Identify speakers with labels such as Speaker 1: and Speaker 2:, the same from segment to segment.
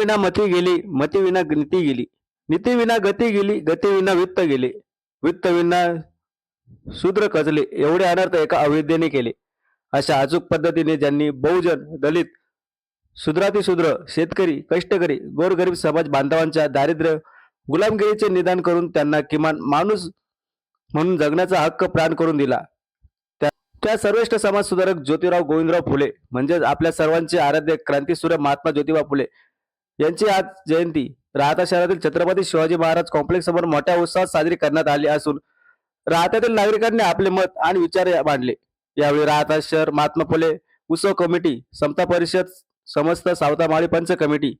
Speaker 1: विना मती गेली मतीविना नीती गेली नीतीविना गती गेली गतीविना वित्त गेले वित्तविना शूद्र कचले एवढे अनर्थ एका अविद्येने केले अशा अचूक पद्धतीने ज्यांनी बहुजन दलित शूद्रातिशूद्र शेतकरी कष्टकरी गोरगरीब समाज बांधवांच्या दारिद्र्य गुलामगिरीचे निदान करून त्यांना किमान माणूस म्हणून जगण्याचा हक्क प्राण करून दिला त्या- सर्वेष्ठ सर्वश्रेष्ठ समाज सुधारक ज्योतिराव गोविंदराव फुले म्हणजेच आपल्या सर्वांचे आराध्य क्रांतीसूर्य महात्मा ज्योतिबा फुले यांची आज जयंती. राहता शहरातील छत्रपती शिवाजी महाराज कॉम्प्लेक्स समोर मोठ्या उत्साहात साजरी करण्यात आली असून राहत्यातील नागरिकांनी आपले मत आणि विचार या- मांडले. यावेळी राहता शहर महात्मा फुले उत्सव कमिटी समता परिषद समस्त सावतामाळी पंच कमिटी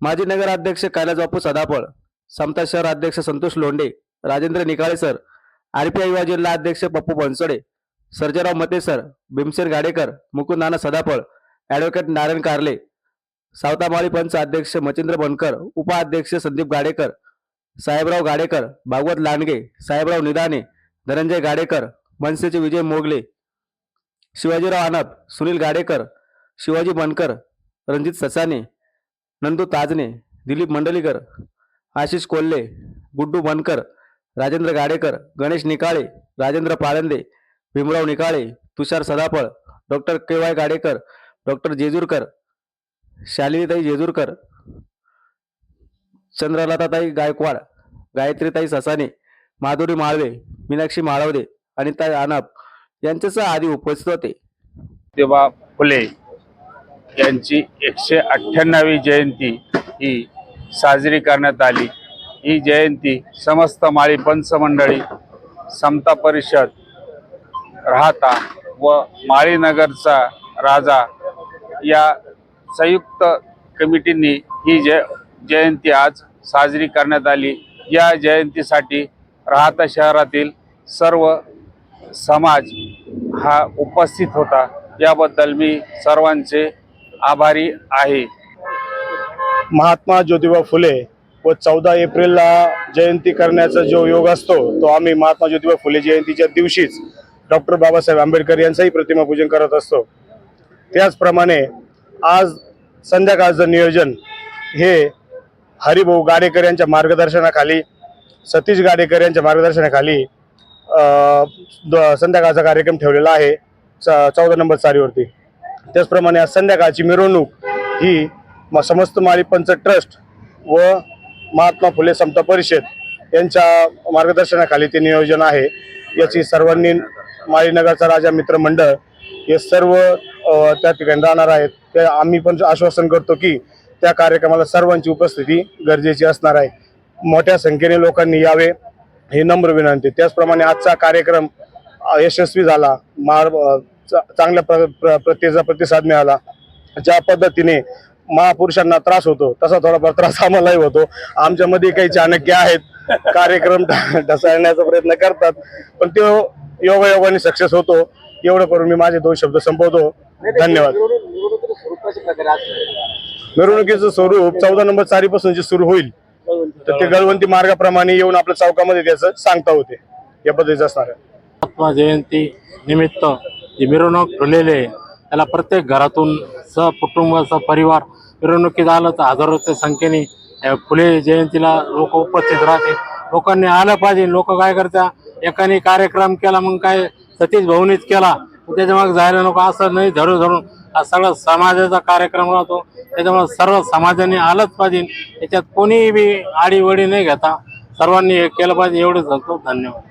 Speaker 1: माजी नगराध्यक्ष कैलासबापू सदाफळ समता शहर अध्यक्ष संतोष लोंढे राजेंद्र निकाळे सर आरपीआय युवा जिल्हा अध्यक्ष पप्पू बनसोडे सर्जराव मते सर भीमसेन गाडेकर मुकुंद नाना सदाफळ ॲडव्होकेट नारायण कारले सावतामाळी पंच अध्यक्ष मचिंद्र बनकर उपाध्यक्ष संदीप गाडेकर साहेबराव गाडेकर भागवत लांडगे साहेबराव निदाने धनंजय गाडेकर मनसेचे Vijay Mogle Shivajirao Anap Sunil Gadekar Shivaji Bankar Ranjit Sasane Nandu Tajne Dilip Mandlikar Ashish Kolhe Guddu Bankar Rajendra Gadekar Ganesh Nikale Rajendra Palande Bhimrao Nikale Tushar Sadaphal doctor K Y Gadekar doctor Jejurkar Shalinitai Jejurkar Chandralatatai Gaikwad Gayatritai Sasane Madhuri Malve Meenakshi Malvade Anita Anap यांच्यासह आधी उपस्थित होते.
Speaker 2: तेव्हा फुले यांची एकशे अठ्ठ्याण्णवी जयंती ही साजरी करण्यात आली. ही जयंती समस्त माळी पंचमंडळी समता परिषद राहता व माळीनगरचा राजा या संयुक्त कमिटींनी ही जय जयंती आज साजरी करण्यात आली. या जयंतीसाठी राहता शहरातील सर्व समाज हा उपस्थित होता. याबद्दल मी सर्वांचे आभारी आहे.
Speaker 3: महात्मा ज्योतिबा फुले व चौदा एप्रिलला जयंती करण्याचा जो योग असतो तो आम्ही महात्मा ज्योतिबा फुले जयंतीच्या दिवशीच डॉक्टर बाबासाहेब आंबेडकर यांचंही प्रतिमा पूजन करत असतो. त्याचप्रमाणे आज संध्याकाळचं नियोजन हे हरिभाऊ गाडेकर यांच्या मार्गदर्शनाखाली सतीश गाडेकर यांच्या मार्गदर्शनाखाली द- संध्याकाळचा कार्यक्रम ठेवलेला आहे च- चौदा नंबर चारीवरती त्याचप्रमाणे आज संध्याकाळची मिरवणूक ही म- समस्त माळी पंच ट्रस्ट व महात्मा फुले समता परिषद यांच्या मार्गदर्शनाखाली ते नियोजन आहे. याची सर्वांनी माळीनगरचा राजा मित्र मंडळ हे सर्व त्या ठिकाणी राहणार आहेत. ते आम्ही पण आश्वासन करतो की त्या कार्यक्रमाला सर्वांची उपस्थिती गरजेची असणार आहे. मोठ्या संख्येने लोकांनी यावे हे नम्र विनंती. त्याचप्रमाणे आजचा कार्यक्रम यशस्वी झाला. मार चांगल्या प्र प्र प्रतीचा प्रतिसाद मिळाला. ज्या पद्धतीने महापुरुषांना त्रास होतो तसा थोडाफार त्रास आम्हालाही होतो. आमच्यामध्ये काही चाणक्य आहेत कार्यक्रम ढसाळण्याचा प्रयत्न करतात. पण तो योगायोगाने सक्सेस होतो. एवढं करून मी माझे दोन शब्द संपवतो. धन्यवाद. मिरवणुकीचं स्वरूप चौदा नंबर चारीपासून जे सुरू होईल. तर ते गळवंती मार्गाप्रमाणे येऊन आपल्या चौकामध्ये त्याचं सांगता होते. या पद्धतीचं असणार
Speaker 4: महात्मा जयंती निमित्त जी मिरवणूक ठेवलेली आहे त्याला प्रत्येक घरातून सहकुटुंब सहपरिवार मिरवणुकीत आलं तर हजारोच्या संख्येने या फुले जयंतीला लोक उपस्थित राहते लोकांनी आलं पाहिजे. लोक काय करता? एकाने कार्यक्रम केला मग काय सतीश भाऊनीच केला. त्याच्या मग जायला नको असं नाही धरून धरून हा सगळा समाजाचा कार्यक्रम राहतो. त्याच्यामुळे सर्व समाजाने आलंच पाहिजे. याच्यात कोणीही बी आडीवडी नाही घेता. सर्वांनी हे केलं पाहिजे एवढंच सांगतो धन्यवाद.